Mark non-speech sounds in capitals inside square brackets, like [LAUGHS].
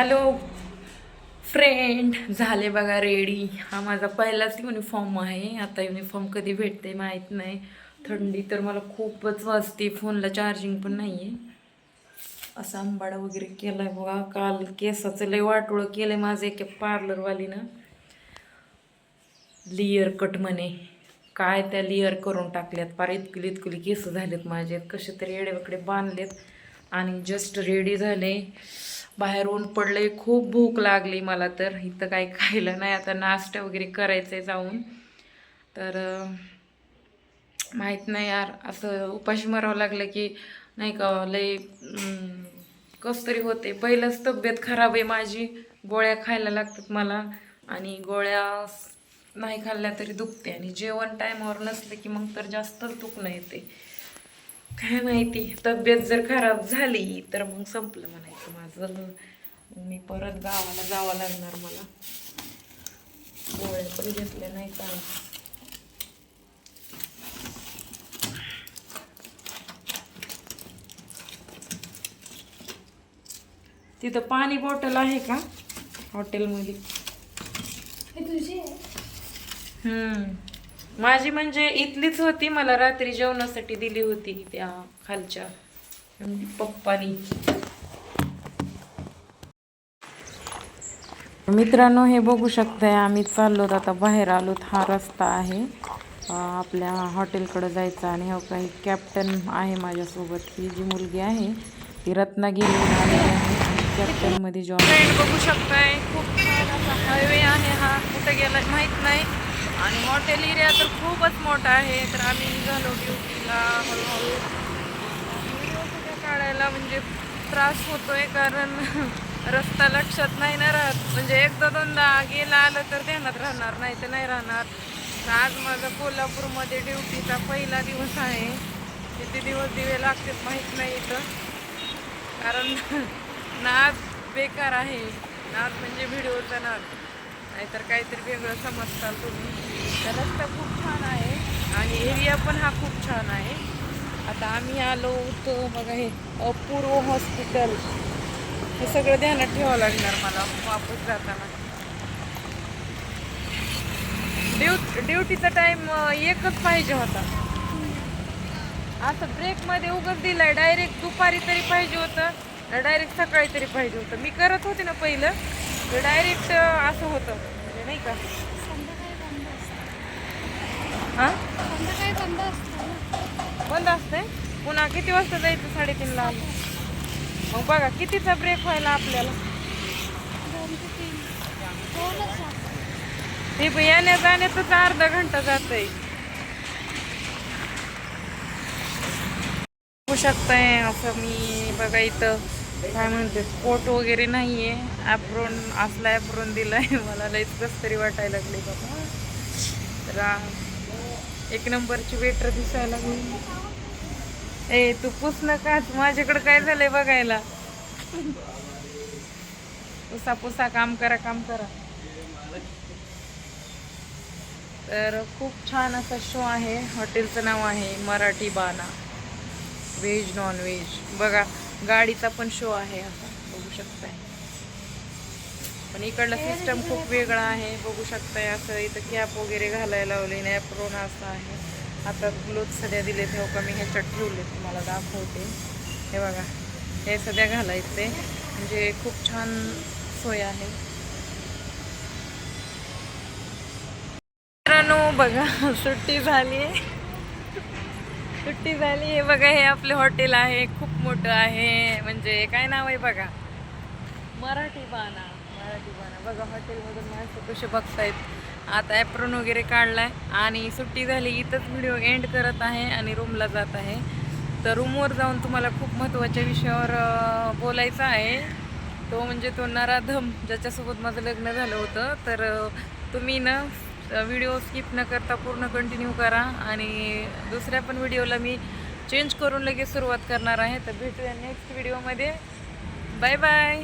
Hello. Friend झाले बघा ready. हा माझा पहिलाच युनिफॉर्म आहे. आता युनिफॉर्म कधी भेटते माहीत नाही. थंडी तर मला खूपच वाजते. फोनला चार्जिंग पण नाही आहे असा आंबाडा वगैरे केलाय बघा. काल केसाचं लय वाटोळं केलं आहे माझं एका पार्लरवालीनं लिअर कट म्हणे. काय त्या लिअर करून टाकल्यात? पार इतकुली इतकुली केस झालेत माझे. कसे तरी एडेवकडे बांधलेत. आणि जस्ट रेडी झाले. बाहेर ऊन पडले खूप भूक लागली मला तर. इथं काही खायला नाही आता नाश्ता वगैरे करायचं आहे जाऊन. तर माहीत नाही यार असं उपाशी मारावं लागलं की नाही का लय कसं कस तरी होते पहिलंच तब्येत खराब आहे माझी. गोळ्या खायला लागतात मला आणि गोळ्या नाही खाल्ल्या तरी दुखते आणि जेवण टायमावर नसलं की मग तर जास्तच दुखणं येते काय माहिती तब्येत जर खराब झाली तर मग संपलं म्हणायचं माझं. मी परत गावाला जावं लागणार मला. गोळ्या पण घेतल्या नाही का? तिथं पाणी बॉटल आहे का हॉटेलमध्ये? तुझी हम्म. माझी म्हणजे इथलीच होती मला रात्री जेवणासाठी दिली होती त्या खालच्या पप्पानी. मित्रांनो हे बघू शकताय आम्ही चाललोत आता बाहेर आलोत. हा रस्ता आहे. आपल्या हॉटेलकडं जायचा आणि हो काही कॅप्टन आहे माझ्यासोबत. ही जी मुलगी आहे ती रत्नागिरी आहे. कॅप्टनमध्ये जॉब बघू शकताय. खूप छान असा हायवे आहे हा. कुठे गेला माहीत नाही. आणि हॉटेल एरिया तर खूपच मोठा आहे तर आम्ही निघालो ड्युटीला हळूहळू. व्हिडिओ सुद्धा काढायला म्हणजे त्रास होतोय कारण [LAUGHS] रस्ता लक्षात नाही ना राहत. म्हणजे एकदा दोनदा गेला आलं तर ध्यानात राहणार नाही तर नाही राहणार. तर आज माझा कोल्हापूरमध्ये ड्युटीचा पहिला दिवस आहे. किती दिवस दिवे लागतात माहीत नाही इथं. कारण [LAUGHS] नाद बेकार आहे. नाद म्हणजे व्हिडिओचा नाद. नाहीतर काहीतरी वेगळं समजताल तुम्ही. तर रस्ता खूप छान आहे आणि एरिया पण हा खूप छान आहे. आता आम्ही आलो होतो बघा हे अपूर्व हॉस्पिटल हे सगळं ध्यानात ठेवावं लागणार मला वापस जाताना. ड्यू ड्युटीचा टाईम एकच पाहिजे होता. असं ब्रेकमध्ये उगच दिलाय डायरेक्ट दुपारी तरी पाहिजे होतं डायरेक्ट सकाळी तरी पाहिजे होतं. मी करत होते ना पहिलं डायरेक्ट uh, असं होतं. म्हणजे नाही का? बंद हां? बंद असतं असते पुन्हा किती वाजता जायचं साडेतीनला आलं मग बघा कितीचा ब्रेक व्हायला आपल्याला? हे पण येण्या जाण्यातच अर्धा घंटा जात बघू शकताय असं मी बघा इथं. काय म्हणते कोट वगैरे नाही आहे ॲपरून असला ॲप्रॉन दिला आहे मला लईच कस तरी वाटायला लागले बाबा. तर एक नंबरची वेटर दिसायला लागली. ए तू पुस नकाच माझ्याकडं काय झालंय बघायला? पुसा पुसा काम करा काम करा. तर खूप छान असा शो आहे. हॉटेलचं नाव आहे मराठी बाना व्हेज नॉन व्हेज बघा गाडीचा पण शो आहे आता. बघू शकताय. पण इकडला सिस्टम खूप वेगळा आहे. बघू शकताय असं इथं कॅप वगैरे घालायला लावले नॅप्रोन असं आहे. आता ग्लोथ सध्या दिले हो का मी ह्याच्यात ठेवले तुम्हाला दाखवते. हे बघा. हे सध्या घालायचे म्हणजे खूप छान सोय आहे. मित्रांनो बघा सुट्टी झाली सुट्टी झाली. हे बघा हे आपले हॉटेल आहे. खूप मोठं आहे. म्हणजे काय नाव आहे बघा? मराठी बाना मराठी बाणा. बघा हॉटेलमधून माणसं कसे बघतायत. आता ॲप्रॉन वगैरे काढलाय. आणि सुट्टी झाली इथंच व्हिडिओ एंड करत आहे आणि रूमला जात आहे. तर रूमवर जाऊन तुम्हाला खूप महत्त्वाच्या विषयावर बोलायचं आहे. तो म्हणजे तो नराधम ज्याच्यासोबत माझं लग्न झालं होतं. तर तुम्ही ना व्हिडिओ स्किप न करता पूर्ण कंटिन्यू करा. आणि दुसऱ्या पण व्हिडिओला मी चेंज करून लगेच सुरुवात करणार आहे. तर भेटूया नेक्स्ट व्हिडिओमध्ये बाय बाय